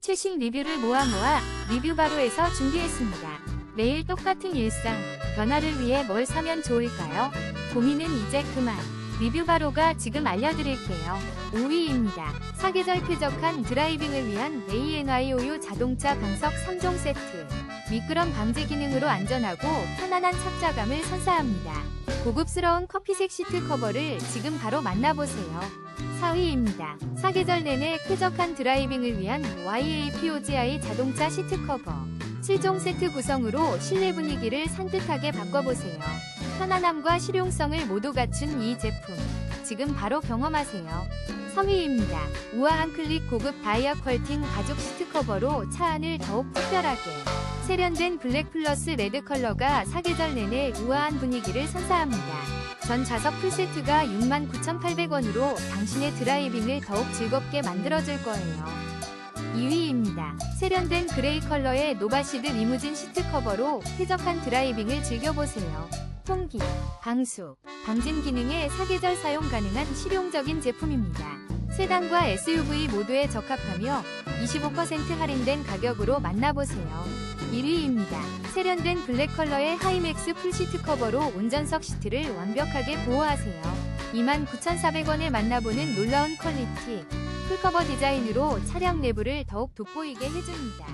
최신 리뷰를 모아 모아 리뷰 바로에서 준비했습니다. 매일 똑같은 일상, 변화를 위해 뭘 사면 좋을까요? 고민은 이제 그만. 리뷰 바로가 지금 알려드릴게요. 5위입니다. 사계절 쾌적한 드라이빙을 위한 ANYOU 자동차 방석 3종 세트. 미끄럼 방지 기능으로 안전하고 편안한 착자감을 선사합니다. 고급스러운 커피색 시트 커버를 지금 바로 만나보세요. 4위입니다. 사계절 내내 쾌적한 드라이빙을 위한 YAPOGI 자동차 시트 커버. 7종 세트 구성으로 실내 분위기를 산뜻하게 바꿔보세요. 편안함과 실용성을 모두 갖춘 이 제품. 지금 바로 경험하세요. 3위입니다. 우아한 클릭 고급 다이아 컬팅 가죽 시트 커버로 차 안을 더욱 특별하게. 세련된 블랙 플러스 레드 컬러가 사계절 내내 우아한 분위기를 선사합니다. 전 좌석 풀세트가 69,800원으로 당신의 드라이빙을 더욱 즐겁게 만들어줄 거예요. 2위입니다. 세련된 그레이 컬러의 노바시드 리무진 시트 커버로 쾌적한 드라이빙을 즐겨보세요. 통기, 방수, 방진 기능의 사계절 사용 가능한 실용적인 제품입니다. 세단과 SUV 모두에 적합하며 25% 할인된 가격으로 만나보세요. 1위입니다. 세련된 블랙 컬러의 하이맥스 풀시트 커버로 운전석 시트를 완벽하게 보호하세요. 29,400원에 만나보는 놀라운 퀄리티, 풀커버 디자인으로 차량 내부를 더욱 돋보이게 해줍니다.